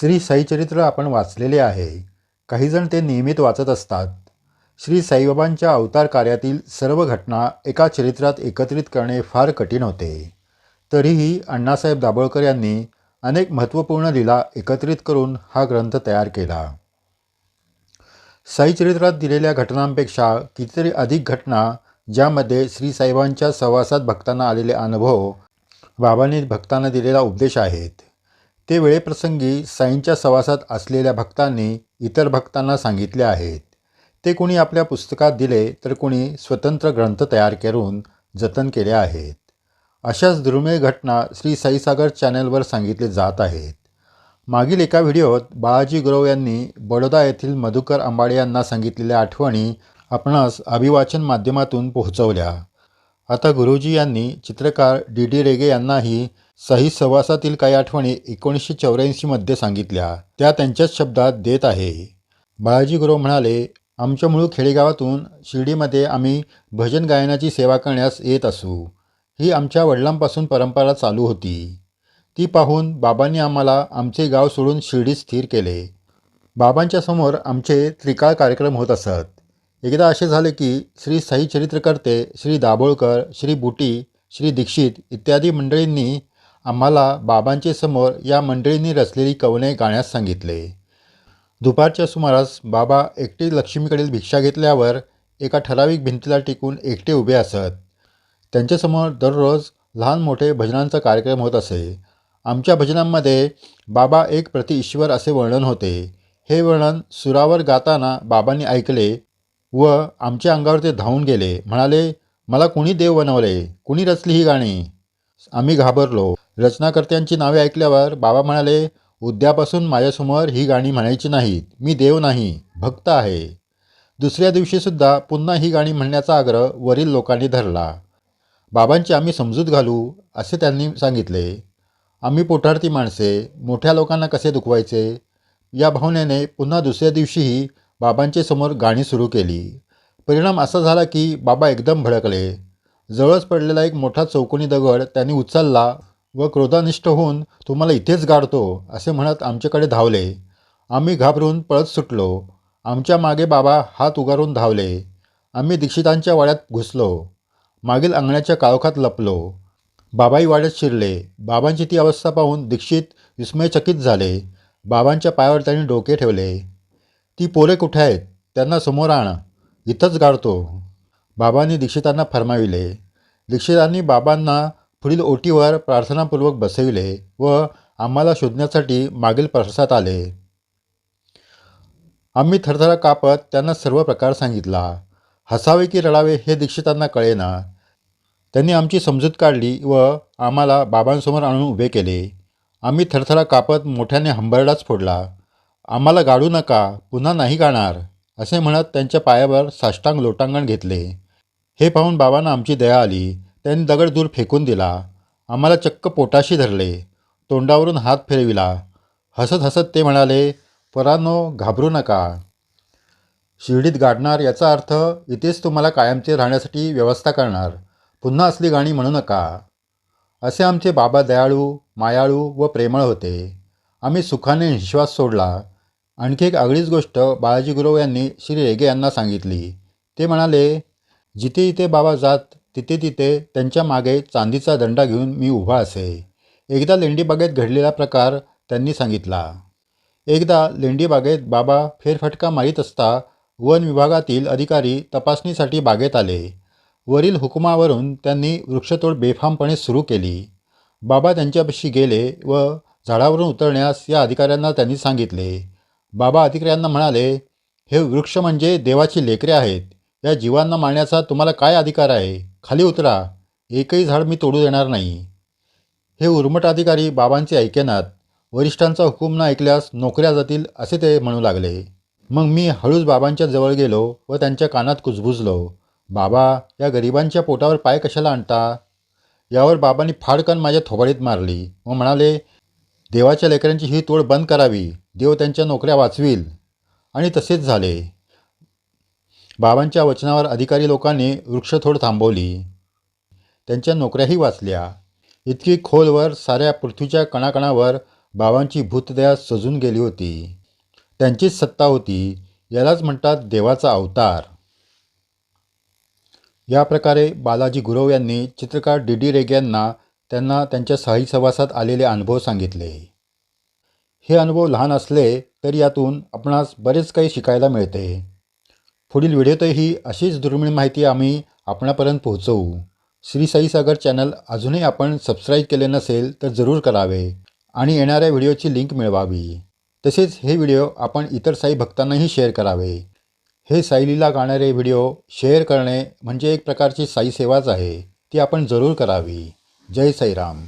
श्री साईचरित्र आपण वाचलेले आहे. काहीजण ते नियमित वाचत असतात. श्री साईबाबांच्या अवतार कार्यातील सर्व घटना एका चरित्रात एकत्रित करणे फार कठीण होते. तरीही अण्णासाहेब दाभोळकर यांनी अनेक महत्त्वपूर्ण लीला एकत्रित करून हा ग्रंथ तयार केला. साईचरित्रात दिलेल्या घटनांपेक्षा कितीतरी अधिक घटना ज्यामध्ये श्री साईबांच्या सहवासात भक्तांना आलेले अनुभव बाबांनी भक्तांना दिलेला उपदेश आहेत. ते वेळेप्रसंगी साईंच्या सहवासात असलेल्या भक्तांनी इतर भक्तांना सांगितले आहेत. ते कुणी आपल्या पुस्तकात दिले तर कुणी स्वतंत्र ग्रंथ तयार करून जतन केले आहेत. अशाच दुर्मिळ घटना श्री साईसागर चॅनलवर सांगितले जात आहेत. मागील एका व्हिडिओत बाळाजी गुरव यांनी बडोदा येथील मधुकर आंबाडे यांना सांगितलेल्या आठवणी आपणास अभिवाचन माध्यमातून पोहोचवल्या. आता गुरुजी यांनी चित्रकार डी डी रेगे यांनाही सही सहवासातील काही आठवणी एकोणीसशे चौऱ्याऐंशीमध्ये सांगितल्या. त्या त्यांच्याच शब्दात देत आहे. बाळाजी गुरव म्हणाले आमच्या मूळ खेडेगावातून शिर्डीमध्ये आम्ही भजन गायनाची सेवा करण्यास येत असू. ही आमच्या वडिलांपासून परंपरा चालू होती. ती पाहून बाबांनी आम्हाला आमचे गाव सोडून शिर्डी स्थिर केले. बाबांच्या समोर आमचे त्रिकाळ कार्यक्रम होत असत. एकदा असे झाले की श्री साई चरित्रकर्ते श्री दाभोळकर श्री बुटी श्री दीक्षित इत्यादी मंडळींनी आम्हाला बाबांचे समोर या मंडळींनी रचलेली कवने गाण्यास सांगितले. दुपारच्या सुमारास बाबा एकटे लक्ष्मीकडील भिक्षा घेतल्यावर एका ठराविक भिंतीला टिकून एकटे उभे असत. त्यांच्यासमोर दररोज लहान मोठे भजनांचा कार्यक्रम होत असे. आमच्या भजनांमध्ये बाबा एक प्रति ईश्वर असे वर्णन होते. हे वर्णन सुरावर गाताना बाबांनी ऐकले व आमच्या अंगावर ते धावून गेले. म्हणाले मला कुणी देव बनवले? कुणी रचली ही गाणी? आम्ही घाबरलो. रचनाकर्त्यांची नावे ऐकल्यावर बाबा म्हणाले उद्यापासून माझ्यासमोर ही गाणी म्हणायची नाहीत. मी देव नाही भक्त आहे. दुसऱ्या दिवशीसुद्धा पुन्हा ही गाणी म्हणण्याचा आग्रह वरील लोकांनी धरला. बाबांची आम्ही समजूत घालू असे त्यांनी सांगितले. आम्ही पोठारती माणसे मोठ्या लोकांना कसे दुखवायचे? या भावनेने पुन्हा दुसऱ्या दिवशीही बाबांचे समोर गाणी सुरू केली. परिणाम असा झाला की बाबा एकदम भडकले. जवळच पडलेला एक मोठा चौकोनी दगड त्यांनी उचलला व क्रोधानिष्ठ होऊन तुम्हाला इथेच गाडतो असे म्हणत आमच्याकडे धावले. आम्ही घाबरून पळत सुटलो. आमच्या मागे बाबा हात उगारून धावले. आम्ही दीक्षितांच्या वाड्यात घुसलो. मागील अंगणाच्या काळोखात लपलो. बाबाही वाड्यात शिरले. बाबांची ती अवस्था पाहून दीक्षित विस्मयचकित झाले. बाबांच्या पायावर त्यांनी डोके ठेवले. ती पोरे कुठे आहेत? त्यांना समोर आण. इथंच गाडतो. बाबांनी दीक्षितांना फरमाविले. दीक्षितांनी बाबांना पुढील ओटीवर प्रार्थनापूर्वक बसविले व आम्हाला शोधण्यासाठी मागील प्रसाद आले. आम्ही थरथरा कापत त्यांना सर्व प्रकार सांगितला. हसावे की रडावे हे दीक्षितांना कळेना. त्यांनी आमची समजूत काढली व आम्हाला बाबांसमोर आणून उभे केले. आम्ही थरथरा कापत मोठ्याने हंबरडाच फोडला. आम्हाला गाडू नका पुन्हा नाही गाणार असे म्हणत त्यांच्या पायावर साष्टांग लोटांगण घेतले. हे पाहून बाबांना आमची दया आली. त्यांनी दगड दूर फेकून दिला. आम्हाला चक्क पोटाशी धरले. तोंडावरून हात फिरविला. हसत हसत ते म्हणाले परानो घाबरू नका. शिर्डीत गाडणार याचा अर्थ इथेच तुम्हाला कायमचे राहण्यासाठी व्यवस्था करणार. पुन्हा असली गाणी म्हणू नका. असे आमचे बाबा दयाळू मायाळू व प्रेमळ होते. आम्ही सुखाने विश्वास सोडला. आणखी एक आगळीच गोष्ट बाळाजी गुरव यांनी श्री रेगे यांना सांगितली. ते म्हणाले जिथे इथे बाबा जात तिथे तिथे त्यांच्या मागे चांदीचा दंडा घेऊन मी उभा असे. एकदा लेंडीबागेत घडलेला प्रकार त्यांनी सांगितला. एकदा लेंडीबागेत बाबा फेरफटका मारीत असता वन विभागातील अधिकारी तपासणीसाठी बागेत आले. वरील हुकुमावरून त्यांनी वृक्षतोड बेफामपणे सुरू केली. बाबा त्यांच्यापाशी गेले व झाडावरून उतरण्यास या अधिकाऱ्यांना त्यांनी सांगितले. बाबा अधिकाऱ्यांना म्हणाले हे वृक्ष म्हणजे देवाची लेकरे आहेत. या जीवांना मारण्याचा तुम्हाला काय अधिकार आहे? खाली उतरा. एकही झाड मी तोडू देणार नाही. हे उर्मट अधिकारी बाबांचे ऐकेनात वरिष्ठांचा हुकूम न ऐकल्यास नोकऱ्या जातील असे ते म्हणू लागले. मग मी हळूच बाबांच्या जवळ गेलो व त्यांच्या कानात कुजबुजलो. बाबा या गरिबांच्या पोटावर पाय कशाला आणता? यावर बाबांनी फाडकन माझ्या थोबाडीत मारली व म्हणाले देवाच्या लेकरांची ही तोड बंद करावी. देव त्यांच्या नोकऱ्या वाचवील. आणि तसेच झाले. बाबांच्या वचनावर अधिकारी लोकांनी वृक्षतोड थांबवली. त्यांच्या नोकऱ्याही वाचल्या. इतकी खोलवर साऱ्या पृथ्वीच्या कणाकणावर बाबांची भूतदया सजून गेली होती. त्यांचीच सत्ता होती. यालाच म्हणतात देवाचा अवतार. या प्रकारे बालाजी गुरव यांनी चित्रकार डी डी रेग यांना त्यांना त्यांच्या साही आलेले अनुभव सांगितले. हे अनुभव लहान असले तरी यातून आपणास बरेच काही शिकायला मिळते. पुढील व्हिडिओतही अशीच दुर्मिळ माहिती आम्ही आपणापर्यंत पोहोचवू. श्री साईसागर चॅनल अजूनही आपण सबस्क्राईब केले नसेल तर जरूर करावे आणि येणाऱ्या व्हिडिओची लिंक मिळवावी. तसेच हे व्हिडिओ आपण इतर साई भक्तांनाही शेअर करावे. हे साईलीला गाणारे व्हिडिओ शेअर करणे म्हणजे एक प्रकारची साई सेवाच आहे. ती आपण जरूर करावी. जय साईराम.